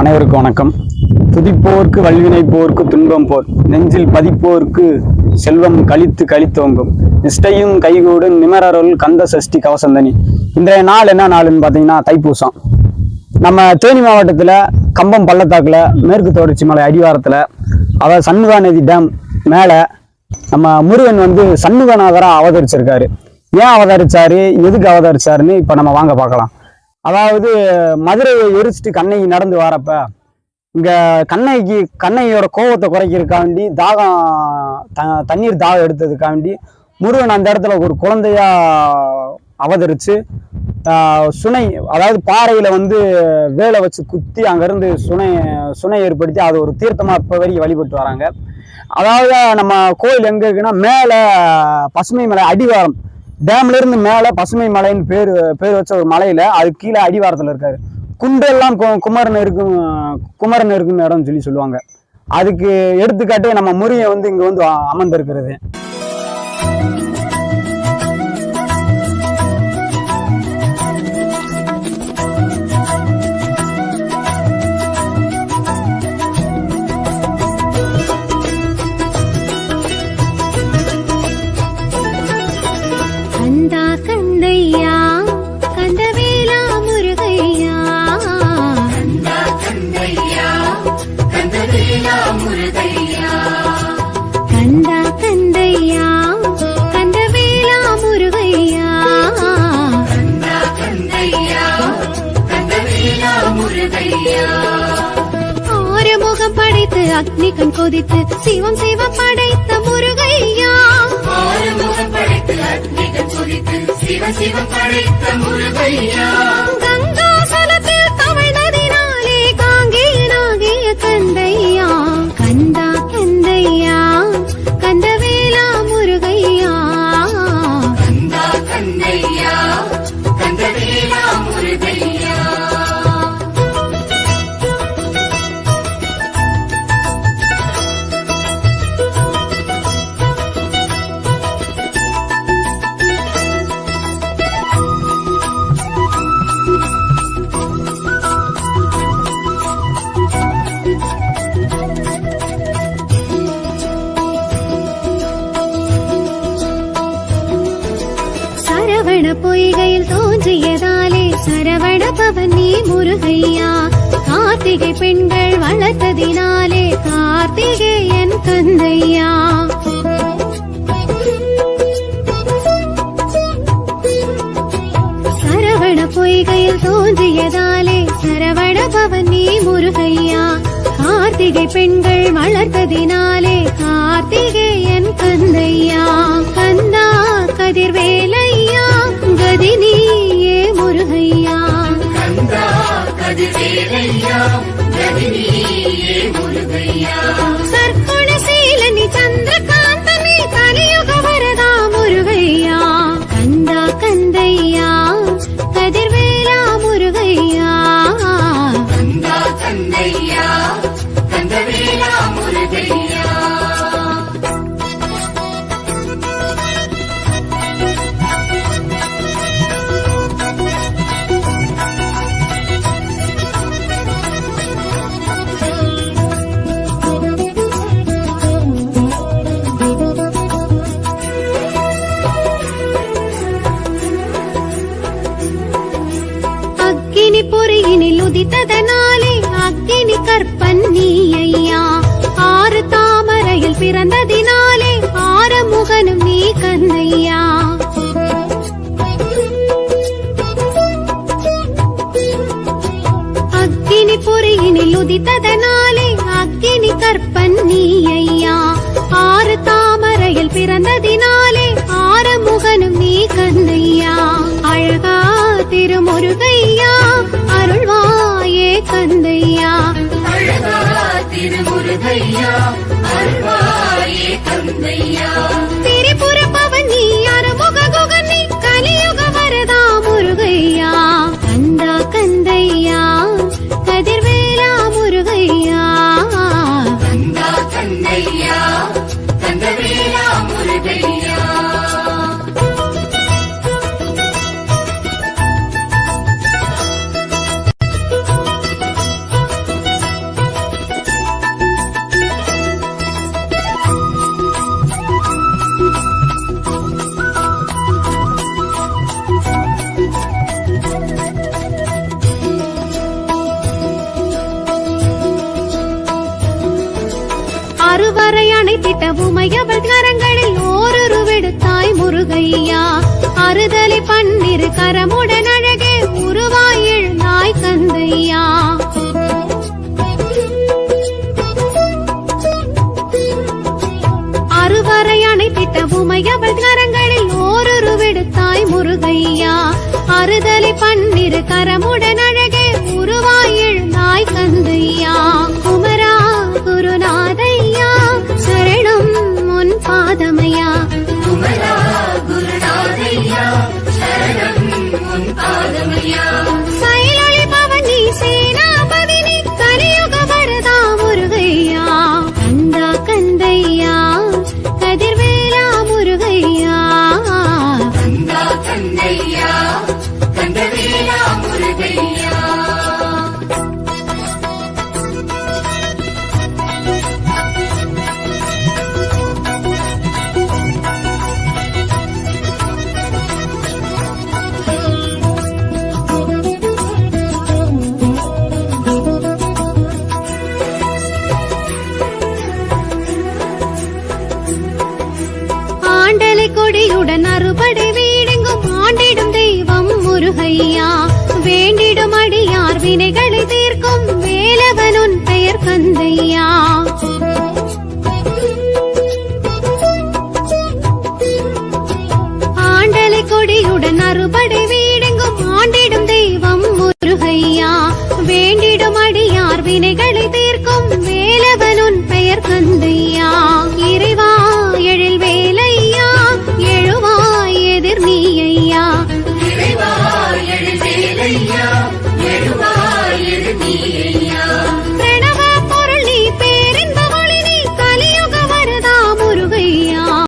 அனைவருக்கும் வணக்கம். துதிப்போர்க்கு வல்வினை போர்க்கு துன்பம் போர். நெஞ்சில் பதிப்போர்க்கு செல்வம் கழித்து கழித்தோங்கும். நிஷ்டையும் கைகூடும் நிமரருள் கந்த சஷ்டி கவசந்தனி. இன்றைய நாள் என்ன நாளுன்னு பார்த்தீங்கன்னா தைப்பூசம். நம்ம தேனி மாவட்டத்தில் கம்பம் பள்ளத்தாக்கில் மேற்கு தொடர்ச்சி மலை அடிவாரத்தில் அதாவது சண்முகா நதி டேம் மேலே நம்ம முருகன் வந்து சண்முகநாதராக அவதரிச்சிருக்காரு. ஏன் அவதரிச்சாரு? எதுக்கு அவதரிச்சாருன்னு இப்போ நம்ம வாங்க பார்க்கலாம். அதாவது மதுரையை எரிச்சிட்டு கண்ணகி நடந்து வரப்ப இங்கே கண்ணகிக்கு கண்ணகியோட கோபத்தை குறைக்கிறதுக்காண்டி தாகம் த- தண்ணீர் தாகம் எடுத்ததுக்காண்டி முருகன் அந்த இடத்துல ஒரு குழந்தையா அவதரித்து சுனை அதாவது பாறையில் வந்து வேலை வச்சு குத்தி அங்கேருந்து சுனை சுனை ஏற்படுத்தி அது ஒரு தீர்த்தமாக இப்போ வரைக்கும் வழிபட்டு வராங்க. அதாவது நம்ம கோயில் எங்கே இருக்குன்னா மேலே பசுமை மலை அடிவாரம். டேம்ல இருந்து மேல பசுமை மலைன்னு பேர் பேர் வச்ச ஒரு மலையில அது கீழே அடிவாரத்துல இருக்காரு. குண்டெல்லாம் கு- குமரன் இருக்கும் குமரன் இருக்கும் இடம்னு சொல்லி சொல்லுவாங்க. அதுக்கு எடுத்துக்காட்டு நம்ம முருகன் வந்து இங்க வந்து அ- அமர்ந்திருக்கிறது. அக்னி கொதித்து சிவம் சிவ படைத்த முருகையா? ஆறுமுகம் படைத்து அக்னிகள் கொதித்து சிவ சிவ படைத்த முருகையா? சரவண பொய்கையில் தோன்றியதாலே சரவண பவன் நீ முருகையா. கார்த்திகை பெண்கள் வளர்த்ததினாலே கார்த்திகேயன் கந்தையா சரவண பொய்கையில் தோன்றியதாலே கார்த்திகை பெண்கள் வளர்த்ததினாலே கார்த்திகேயன் கந்தையா கந்தா கதிர்வேலையா கதினியே முருகையா. கந்தா கதிரேலையா கதினியே முருகையா. சர்க்குணசீலனி சந்திரகாந்தனி கலியுக வரதா முருகையா. கந்தா கந்தையா உதித்ததனாலே அக்கினி கற்பன் நீ ஐயா ஆறு தாமரையில் பிறந்ததினாலே ஆரமுகனும் நீ கண்ணையா. அக்கினி பொறியினில் உதித்ததனாலே அக்கினி கற்பன் நீ ஐயா ஆறு தாமரையில் பிறந்ததினாலே ஆரமுகனும் நீ கண்ணையா. அழகா திருமுருகையா. கந்தையா அழகா திருமுருகையா அருள்வாயே கந்தையா கருவறை அணைத்திட்ட உமையவள் கரங்களில் ஓரொரு விடுத்தாய் முருகையா. அறுதலை பன்னிரு கரமுடன் அழகே உருவாயில் கந்தையா. அறுவறை அணைத்திட்ட உமையவள் கரங்களில் ஓரொரு விடுத்தாய் முருகையா. அறுதலை பன்னிரு கரமுடன் அழகே கொடியுடன் அறுபடை